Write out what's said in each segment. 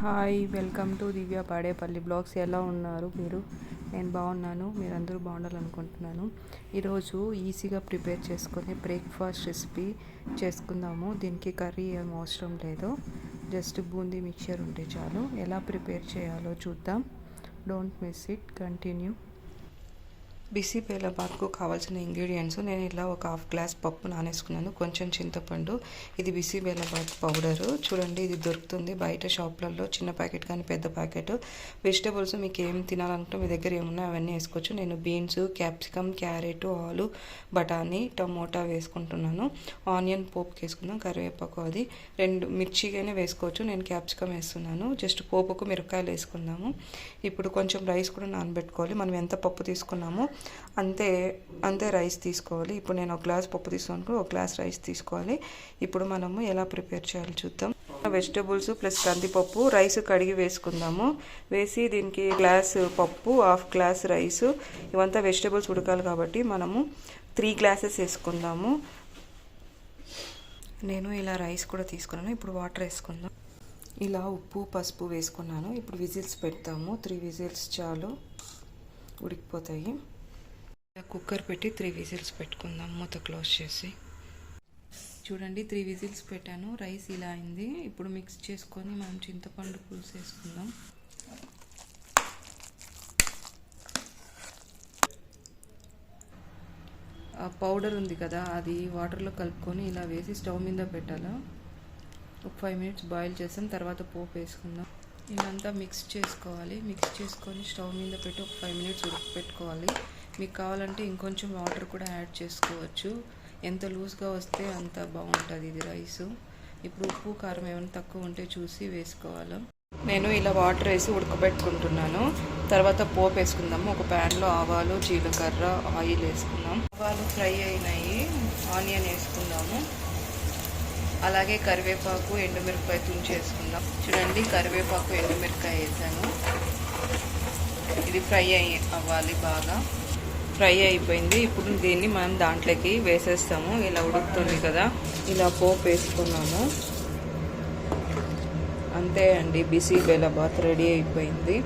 Hi welcome to Divya Padepalli blogs. ఎలా ఉన్నారు మీరు? నేను బాగున్నాను. మీరందరూ బాగుండాలనుకుంటున్నాను. ఈరోజు ఈజీగా ప్రిపేర్ చేసుకునే బ్రేక్ఫాస్ట్ రెసిపీ చేసుకుందాము. దీనికి కర్రీ ఏం అవసరం లేదు. జస్ట్ బూందీ మిక్చర్ ఉంటే చాలు. ఎలా ప్రిపేర్ చేయాలో చూద్దాం. Don't miss it. కంటిన్యూ. బిసిబేలబాద్కు కావాల్సిన ఇంగ్రీడియంట్స్ నేను ఇలా ఒక హాఫ్ గ్లాస్ పప్పు నానేసుకున్నాను. కొంచెం చింతపండు ఇది బిసిబేలబాద్ పౌడరు. చూడండి ఇది దొరుకుతుంది బయట షాప్లలో. చిన్న ప్యాకెట్ కానీ పెద్ద ప్యాకెట్. వెజిటేబుల్స్ మీకు ఏం తినాలనుకుంటే మీ దగ్గర ఏమున్నాయి అవన్నీ వేసుకోవచ్చు. నేను బీన్స్ క్యాప్సికమ్ క్యారెట్ ఆలు బఠానీ టమోటా వేసుకుంటున్నాను. ఆనియన్ పోపుకి వేసుకున్నాం కరివేపాకు అది. రెండు మిర్చిగానే వేసుకోవచ్చు. నేను క్యాప్సికమ్ వేస్తున్నాను. జస్ట్ పోపుకు మిరపకాయలు వేసుకున్నాము ఇప్పుడు కొంచెం రైస్ కూడా నానబెట్టుకోవాలి. మనం ఎంత పప్పు తీసుకున్నామో అంతే అంతే రైస్ తీసుకోవాలి. ఇప్పుడు నేను ఒక గ్లాస్ పప్పు తీసుకున్నాను ఒక గ్లాస్ రైస్ తీసుకోవాలి. ఇప్పుడు మనము ఎలా ప్రిపేర్ చేయాలి చూద్దాం. వెజిటబుల్స్ ప్లస్ కందిపప్పు రైస్ కడిగి వేసుకుందాము. వేసి దీనికి గ్లాస్ పప్పు హాఫ్ గ్లాస్ రైస్. ఇవంతా వెజిటబుల్స్ ఉడకాలి కాబట్టి మనము త్రీ గ్లాసెస్ వేసుకుందాము. నేను ఇలా రైస్ కూడా తీసుకున్నాను. ఇప్పుడు వాటర్ వేసుకుందాం. ఇలా ఉప్పు పసుపు వేసుకున్నాను. ఇప్పుడు విజిల్స్ పెడతాము. త్రీ విజిల్స్ చాలు. ఉడికిపోతాయి. కుక్కర్ పెట్టి త్రీ విజిల్స్ పెట్టుకుందాం. మూత క్లోజ్ చేసి. చూడండి త్రీ విజిల్స్ పెట్టాను. రైస్ ఇలా అయింది. ఇప్పుడు మిక్స్ చేసుకొని మనం చింతపండు పులుసు వేసుకుందాం. పౌడర్ ఉంది కదా అది వాటర్లో కలుపుకొని ఇలా వేసి స్టవ్ మీద పెట్టాలా? ఒక ఫైవ్ మినిట్స్ బాయిల్ చేస్తాం. తర్వాత పోపు వేసుకుందాం. ఇదంతా మిక్స్ చేసుకోవాలి. మిక్స్ చేసుకొని స్టవ్ మీద పెట్టి ఒక ఫైవ్ మినిట్స్ ఉడకపెట్టుకోవాలి. మీకు కావాలంటే ఇంకొంచెం వాటర్ కూడా యాడ్ చేసుకోవచ్చు. ఎంత లూజ్గా వస్తే అంత బాగుంటుంది ఇది రైస్. ఇప్పుడు ఉప్పు కారం ఏమైనా తక్కువ ఉంటే చూసి వేసుకోవాలి. నేను ఇలా వాటర్ వేసి ఉడకబెట్టుకుంటున్నాను. తర్వాత పోపు వేసుకుందాము. ఒక ప్యాన్లో ఆవాలు జీలకర్ర ఆయిల్ వేసుకుందాం. ఆవాలు ఫ్రై అయినాయి. ఆనియన్ వేసుకుందాము. అలాగే కరివేపాకు ఎండుమిరపకాయ తుంచి వేసుకుందాం. చూడండి కరివేపాకు ఎండుమిరపకాయ వేసాను. ఇది ఫ్రై అయ్యి అవ్వాలి బాగా. ఫ్రై అయిపోయింది. ఇప్పుడు దీన్ని మనం దాంట్లోకి వేసేస్తాము. ఇలా ఉడుకుతుంది కదా. ఇలా పోపు వేసుకున్నాము. అంతే అండి. బిసి బెలబాత్ రెడీ అయిపోయింది.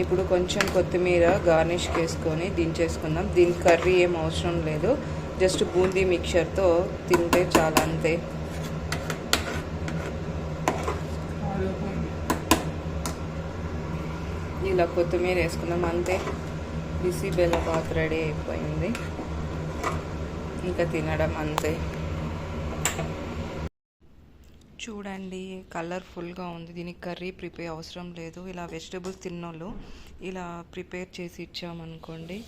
ఇప్పుడు కొంచెం కొత్తిమీర గార్నిష్కి వేసుకొని దించేసుకుందాం. దీని కర్రీ ఏం అవసరం లేదు. జస్ట్ బూందీ మిక్చర్తో తింటే చాలా అంతే. ఇలా కొత్తిమీర వేసుకుందాం. అంతే. బిసి బెల్లబాత్ రెడీ అయిపోయింది. ఇంకా తినడం అంతే. చూడండి కలర్ఫుల్గా ఉంది. దీనికి కర్రీ ప్రిపేర్ అవసరం లేదు. ఇలా వెజిటేబుల్స్ తిన్నోళ్ళు ఇలా ప్రిపేర్ చేసి ఇచ్చామనుకోండి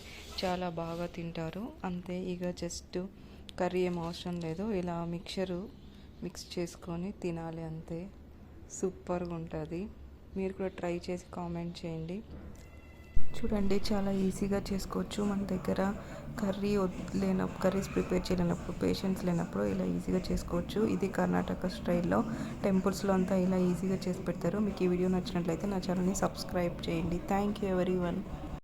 చాలా బాగా తింటారు. అంతే ఇక జస్ట్ కర్రీ ఏం అవసరం లేదు. ఇలా మిక్చరు మిక్స్ చేసుకొని తినాలి అంతే. సూపర్గా ఉంటుంది మీరు కూడా ట్రై చేసి కామెంట్ చేయండి. చూడండి చాలా ఈజీగా చేసుకోవచ్చు. మన దగ్గర కర్రీ లేన కర్రీస్ ప్రిపేర్ చేయలేనప్పుడు పేషెంట్స్ లేనప్పుడు ఇలా ఈజీగా చేసుకోవచ్చు. ఇది కర్ణాటక స్టైల్లో. టెంపుల్స్లో అంతా ఇలా ఈజీగా చేసి పెడతారు. మీకు ఈ వీడియో నచ్చినట్లయితే నా ఛానల్ని సబ్స్క్రైబ్ చేయండి. Thank you every one